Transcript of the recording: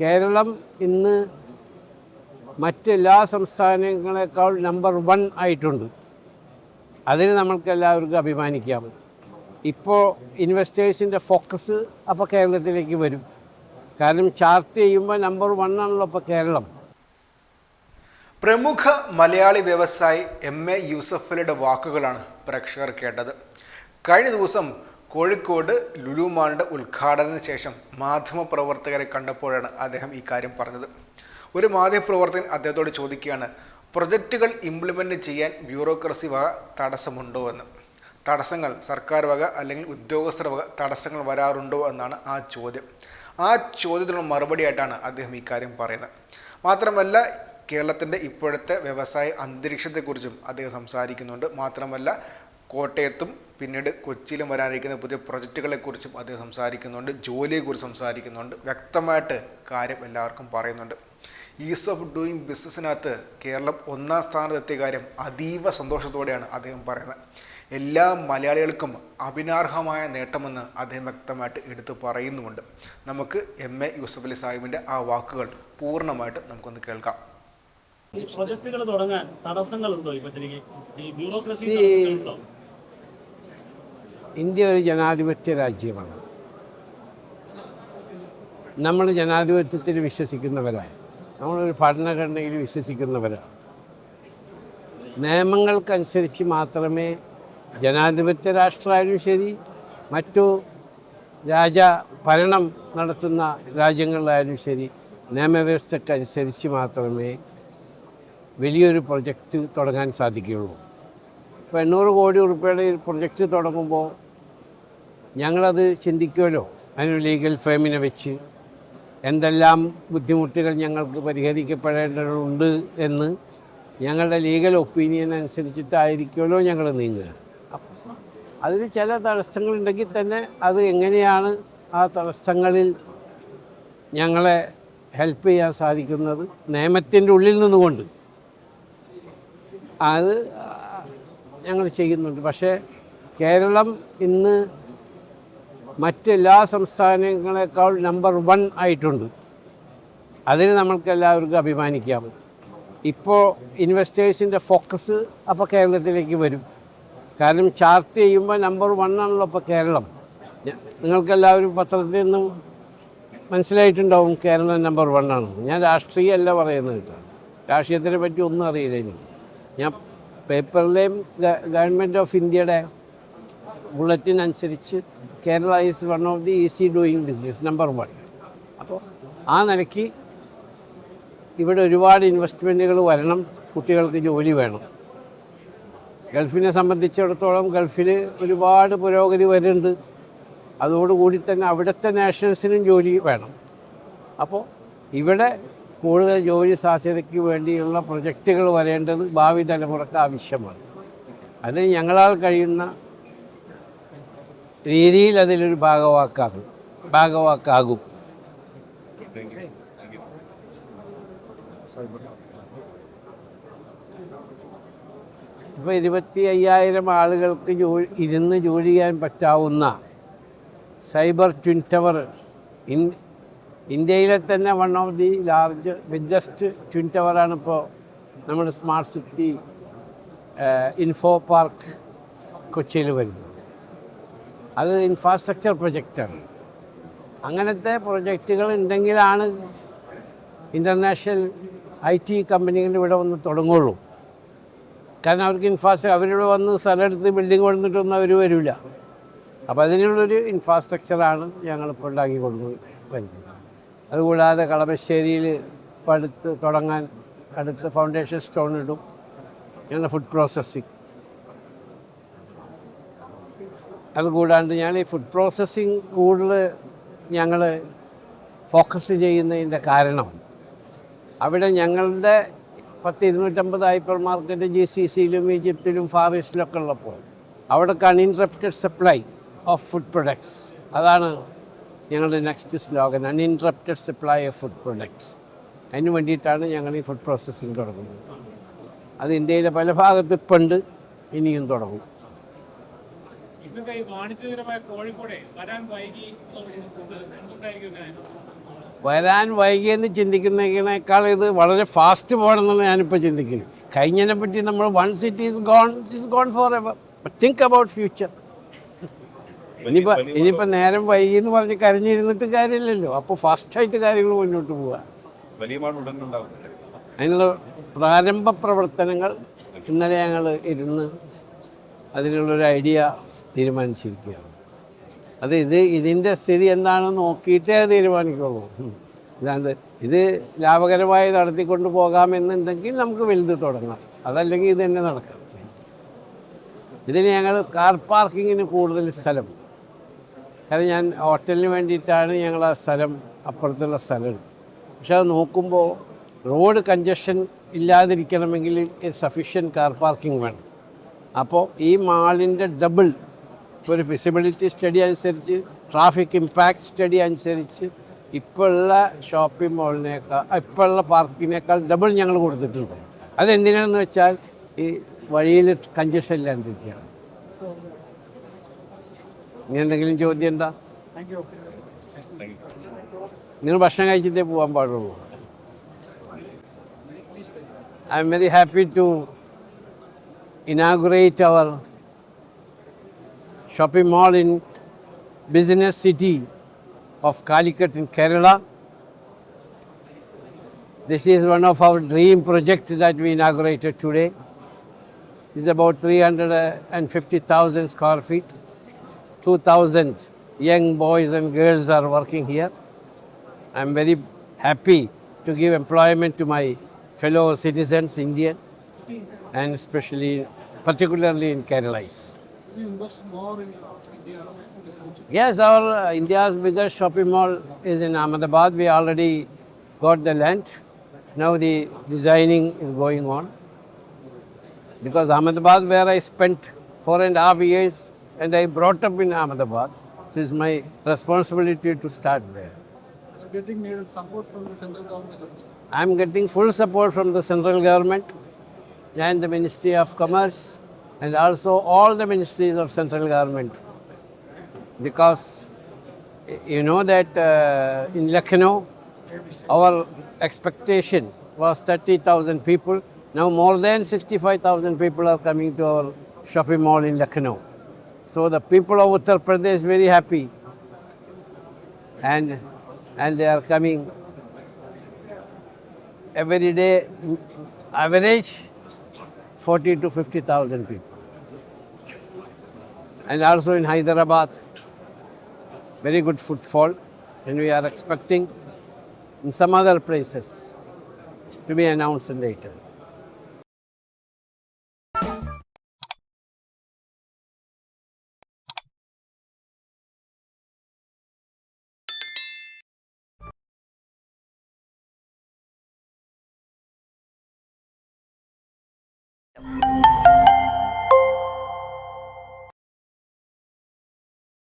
കേരളം ഇന്ന് മറ്റെല്ലാ സംസ്ഥാനങ്ങളെക്കാൾ number one ആയിട്ടുണ്ട്. അതിന് നമ്മൾക്ക് എല്ലാവർക്കും അഭിമാനിക്കാം. ഇപ്പോൾ ഇൻവെസ്റ്റേഴ്സിന്റെ ഫോക്കസ് അപ്പോൾ കേരളത്തിലേക്ക് വരും. കാരണം ചാർട്ട് ചെയ്യുമ്പോൾ നമ്പർ വൺ ആണല്ലോ ഇപ്പോൾ കേരളം. പ്രമുഖ മലയാളി വ്യവസായി എം എ യൂസഫലിയുടെ വാക്കുകളാണ് പ്രേക്ഷകർ കേട്ടത്. കഴിഞ്ഞ ദിവസം കോഴിക്കോട് ലുലു മാളിന്റെ ഉദ്ഘാടനത്തിന് ശേഷം മാധ്യമപ്രവർത്തകരെ കണ്ടപ്പോഴാണ് അദ്ദേഹം ഈ കാര്യം പറഞ്ഞത്. ഒരു മാധ്യമപ്രവർത്തകൻ അദ്ദേഹത്തോട് ചോദിക്കുകയാണ് പ്രൊജക്റ്റുകൾ ഇംപ്ലിമെന്റ് ചെയ്യാൻ ബ്യൂറോക്രസി വക തടസ്സമുണ്ടോ എന്ന്? തടസ്സങ്ങൾ സർക്കാർ വക അല്ലെങ്കിൽ ഉദ്യോഗസ്ഥർ വക തടസ്സങ്ങൾ വരാറുണ്ടോ എന്നാണ് ആ ചോദ്യം. ആ ചോദ്യത്തിനുള്ള മറുപടിയായിട്ടാണ് അദ്ദേഹം ഈ കാര്യം പറയുന്നത്. മാത്രമല്ല കേരളത്തിന്റെ ഇപ്പോഴത്തെ വ്യവസായ അന്തരീക്ഷത്തെക്കുറിച്ചും അദ്ദേഹം സംസാരിക്കുന്നുണ്ട്. മാത്രമല്ല കോട്ടയത്തും പിന്നീട് കൊച്ചിയിലും വരാനിരിക്കുന്ന പുതിയ പ്രൊജക്റ്റുകളെക്കുറിച്ചും അദ്ദേഹം സംസാരിക്കുന്നുണ്ട് ജോലിയെക്കുറിച്ച് സംസാരിക്കുന്നുണ്ട് വ്യക്തമായിട്ട് കാര്യം എല്ലാവർക്കും പറയുന്നുണ്ട്. ഈസ് ഓഫ് ഡൂയിങ് ബിസിനസ്സിനകത്ത് കേരളം ഒന്നാം സ്ഥാനത്തെത്തിയ കാര്യം അതീവ സന്തോഷത്തോടെയാണ് അദ്ദേഹം പറയുന്നത്. എല്ലാ മലയാളികൾക്കും അഭിനാർഹമായ നേട്ടമെന്ന് അദ്ദേഹം വ്യക്തമായിട്ട് എടുത്തു പറയുന്നുമുണ്ട്. നമുക്ക് എം എ യൂസഫ് അലി സാഹിബിന്റെ ആ വാക്കുകൾ പൂർണമായിട്ട് നമുക്കൊന്ന് കേൾക്കാം. ഈ പ്രൊജക്ടുകൾ തുടങ്ങാൻ തടസ്സങ്ങളുണ്ടോ ഇപ്പൊ ശരിക്കും? ഈ ബ്യൂറോക്രസി ഇന്ത്യ ഒരു ജനാധിപത്യ രാജ്യമാണ്. നമ്മൾ ജനാധിപത്യത്തിൽ വിശ്വസിക്കുന്നവരാണ്. നമ്മളൊരു ഭരണഘടനയിൽ വിശ്വസിക്കുന്നവരാണ്. നിയമങ്ങൾക്കനുസരിച്ച് മാത്രമേ ജനാധിപത്യ രാഷ്ട്രമായാലും ശരി മറ്റു രാജ ഭരണം നടത്തുന്ന രാജ്യങ്ങളിലായാലും ശരി നിയമവ്യവസ്ഥക്കനുസരിച്ച് മാത്രമേ വലിയൊരു പ്രൊജക്റ്റ് തുടങ്ങാൻ സാധിക്കുകയുള്ളൂ. ഇപ്പോൾ എണ്ണൂറ് കോടി ഈ പ്രൊജക്റ്റ് തുടങ്ങുമ്പോൾ ഞങ്ങളത് ചിന്തിക്കുമല്ലോ. അതിന് ലീഗൽ ഫ്രെയിമിനെ വെച്ച് എന്തെല്ലാം ബുദ്ധിമുട്ടുകൾ ഞങ്ങൾക്ക് പരിഹരിക്കപ്പെടേണ്ടതുണ്ട് എന്ന് ഞങ്ങളുടെ ലീഗൽ ഒപ്പീനിയൻ അനുസരിച്ചിട്ടായിരിക്കുമല്ലോ ഞങ്ങൾ നീങ്ങുക. അതിന് ചില തടസ്സങ്ങളുണ്ടെങ്കിൽ തന്നെ അത് എങ്ങനെയാണ് ആ തടസ്സങ്ങളിൽ ഞങ്ങളെ ഹെൽപ്പ് ചെയ്യാൻ സാധിക്കുന്നത് നിയമത്തിന്റെ ഉള്ളിൽ നിന്നുകൊണ്ട്. അത് ഞങ്ങൾ ചെയ്യുന്നുണ്ട്. പക്ഷേ കേരളം ഇന്ന് മറ്റെല്ലാ സംസ്ഥാനങ്ങളെക്കാൾ നമ്പർ വൺ ആയിട്ടുണ്ട്. അതിന് നമ്മൾക്ക് എല്ലാവർക്കും അഭിമാനിക്കാം. ഇപ്പോൾ ഇൻവെസ്റ്റേഴ്സിന്റെ ഫോക്കസ് അപ്പോൾ കേരളത്തിലേക്ക് വരും. കാരണം ചാർട്ട് ചെയ്യുമ്പോൾ നമ്പർ വൺ ആണല്ലോ ഇപ്പോൾ കേരളം. നിങ്ങൾക്കെല്ലാവരും പത്രത്തിൽ നിന്നും മനസ്സിലായിട്ടുണ്ടാവും കേരളം നമ്പർ വൺ ആണ്. ഞാൻ രാഷ്ട്രീയമല്ല പറയുന്നത് കേട്ടോ. രാഷ്ട്രീയത്തിനെ പറ്റി ഒന്നും അറിയില്ല എനിക്ക് ഞാൻ പേപ്പറിലെയും ഗവൺമെന്റ് ഓഫ് ഇന്ത്യയുടെ ബുള്ളറ്റിൻ അനുസരിച്ച് Kerala is one of the easy doing business number one. അപ്പോൾ ആ നിലയ്ക്ക് ഇവിടെ ഒരുപാട് ഇൻവെസ്റ്റ്മെന്റുകൾ വരണം കുട്ടികൾക്ക് ജോലി വേണം. ഗൾഫിനെ സംബന്ധിച്ചിടത്തോളം ഗൾഫിൽ ഒരുപാട് പുരോഗതി വരുന്നുണ്ട്. അതോടുകൂടി തന്നെ അവിടുത്തെ നാഷണൽസിനും ജോലി വേണം. അപ്പോൾ ഇവിടെ കൂടുതൽ ജോലി സാധ്യതയ്ക്ക് വേണ്ടിയുള്ള പ്രൊജക്റ്റുകൾ വരേണ്ടത് ഭാവി തലമുറയ്ക്ക് ആവശ്യമാണ്. അത് ഞങ്ങളാൽ കഴിയുന്ന രീതിയിൽ അതിലൊരു ഭാഗവാക്കാകും ഭാഗവാക്കാകും. ഇപ്പോൾ ഇരുപത്തി അയ്യായിരം ആളുകൾക്ക് ജോലി ഇരുന്ന് ജോലി ചെയ്യാൻ പറ്റാവുന്ന സൈബർ ട്വിൻ ടവർ ഇൻ ഇന്ത്യയിലെ തന്നെ one of the large biggest twin ടവറാണ് ഇപ്പോൾ നമ്മുടെ സ്മാർട്ട് സിറ്റി ഇൻഫോ പാർക്ക് കൊച്ചിയിൽ വരുന്നത്. അത് ഇൻഫ്രാസ്ട്രക്ചർ പ്രൊജക്റ്റാണ് അങ്ങനത്തെ പ്രൊജക്റ്റുകൾ ഉണ്ടെങ്കിലാണ് ഇന്റർനാഷണൽ ഐ ടി കമ്പനികൾ ഇവിടെ വന്ന് തുടങ്ങുള്ളൂ. കാരണം അവർക്ക് ഇൻഫ്രാസ്ട്രക്ചർ അവരിവിടെ വന്ന് സ്ഥലമെടുത്ത് ബിൽഡിംഗ് കൊടുത്തിട്ടൊന്നും അവർ വരില്ല അപ്പോൾ അതിനുള്ളൊരു ഇൻഫ്രാസ്ട്രക്ചറാണ് ഞങ്ങളിപ്പോൾ ഉണ്ടാക്കി കൊടുക്കുന്നത് വരുന്നത്. അതുകൂടാതെ കളമശ്ശേരിയിൽ ഇപ്പോൾ അടുത്ത് തുടങ്ങാൻ അടുത്ത് ഫൗണ്ടേഷൻ സ്റ്റോൺ ഇടും. ഞങ്ങളുടെ ഫുഡ് പ്രോസസ്സിങ് അതുകൂടാണ്ട് ഞാൻ ഈ ഫുഡ് പ്രോസസ്സിങ് കൂടുതൽ ഞങ്ങൾ ഫോക്കസ് ചെയ്യുന്നതിന്റെ കാരണം അവിടെ ഞങ്ങളുടെ പത്ത് ഇരുന്നൂറ്റമ്പത് ഹൈപ്പർ മാർക്കറ്റ് ജി സി സിയിലും ഈജിപ്തിലും ഫാർ ഈസ്റ്റിലൊക്കെ ഉള്ളപ്പോൾ അവിടെ uninterrupted supply of food products അതാണ് ഞങ്ങളുടെ next slogan uninterrupted supply of food products അതിന് വേണ്ടിയിട്ടാണ് ഞങ്ങൾ ഈ ഫുഡ് പ്രോസസ്സിങ് തുടങ്ങുന്നത്. അത് ഇന്ത്യയിലെ പല ഭാഗത്തും ഇപ്പം ഉണ്ട് ഇനിയും തുടങ്ങും. ഇതൊക്കെ ഈ വാണിജ്യപരമായ കോഴിക്കോടെ വരാൻ വൈകി? വരാൻ വൈകിയെന്ന് ചിന്തിക്കുന്നതിനേക്കാൾ ഇത് വളരെ ഫാസ്റ്റ് പോകണമെന്നാണ് ഞാനിപ്പോൾ ചിന്തിക്കുന്നത് കഴിഞ്ഞതിനെ പറ്റി നമ്മൾ one city is gone is gone forever think about future ഇനിയിപ്പോൾ ഇനിയിപ്പോൾ നേരം വൈകി എന്ന് പറഞ്ഞ് കരഞ്ഞിരുന്നിട്ട് കാര്യമില്ലല്ലോ. അപ്പോൾ ഫാസ്റ്റായിട്ട് കാര്യങ്ങൾ മുന്നോട്ട് പോവുക അതിനുള്ള പ്രാരംഭ പ്രവർത്തനങ്ങൾ ഇന്നലെ ഞങ്ങൾ ഇരുന്ന് അതിനുള്ളൊരു ഐഡിയ തീരുമാനിച്ചിരിക്കുകയാണ്. അത് ഇത് ഇതിന്റെ സ്ഥിതി എന്താണെന്ന് നോക്കിയിട്ടേ തീരുമാനിക്കുള്ളൂ. അല്ലാണ്ട് ഇത് ലാഭകരമായി നടത്തിക്കൊണ്ട് പോകാമെന്നുണ്ടെങ്കിൽ നമുക്ക് വലുത് തുടങ്ങാം. അതല്ലെങ്കിൽ ഇത് തന്നെ നടക്കാം. ഇതിന് ഞങ്ങൾ കാർ പാർക്കിങ്ങിന് കൂടുതൽ സ്ഥലം. കാരണം ഞാൻ ഹോട്ടലിന് വേണ്ടിയിട്ടാണ് ഞങ്ങൾ ആ സ്ഥലം അപ്പുറത്തുള്ള സ്ഥലം പക്ഷെ അത് നോക്കുമ്പോൾ റോഡ് കഞ്ചഷൻ ഇല്ലാതിരിക്കണമെങ്കിൽ സഫീഷ്യൻ കാർ പാർക്കിംഗ് വേണം. അപ്പോൾ ഈ മാളിന്റെ ഡബിൾ ഒരു ഫിസിബിലിറ്റി സ്റ്റഡി അനുസരിച്ച് ട്രാഫിക് ഇമ്പാക്ട് സ്റ്റഡി അനുസരിച്ച് ഇപ്പോഴുള്ള ഷോപ്പിംഗ് മോളിനേക്കാൾ ഇപ്പോഴുള്ള പാർക്കിനേക്കാൾ ഡബിൾ ഞങ്ങൾ കൊടുത്തിട്ടുണ്ട്. അതെന്തിനാണെന്ന് വെച്ചാൽ ഈ വഴിയിൽ കഞ്ചഷൻ ഇല്ലാണ്ടിരിക്കുകയാണ് ഇനി എന്തെങ്കിലും ചോദ്യം ഉണ്ടോ? നിങ്ങൾ ഭക്ഷണം കഴിച്ചിട്ടേ പോകാൻ പാടുള്ളൂ. I'm very happy to inaugurate our shopping mall in business city of Calicut in Kerala. This is one of our dream projects that we inaugurated today. It's about 350,000 square feet. 2,000 young boys and girls are working here. I'm very happy to give employment to my fellow citizens, Indian, and especially, particularly in Keralais. We invest more in India in the future. Yes, our uh, India's biggest shopping mall is in Ahmedabad. We already got the land. Now the designing is going on. Because Ahmedabad, where I spent four and a half years, and I brought up in Ahmedabad, so it's my responsibility to start there. We're getting needed support from the central government. I'm getting full support from the central government and the Ministry of Commerce and also all the ministries of central government. Because you know that uh, in Lucknow, our expectation was 30,000 people. Now more than 65,000 people are coming to our shopping mall in Lucknow. So the people of Uttar Pradesh very happy and, and they are coming every day average 40 to 50,000 people. And also in Hyderabad, very good footfall, and we are expecting in some other places to be announced later. Música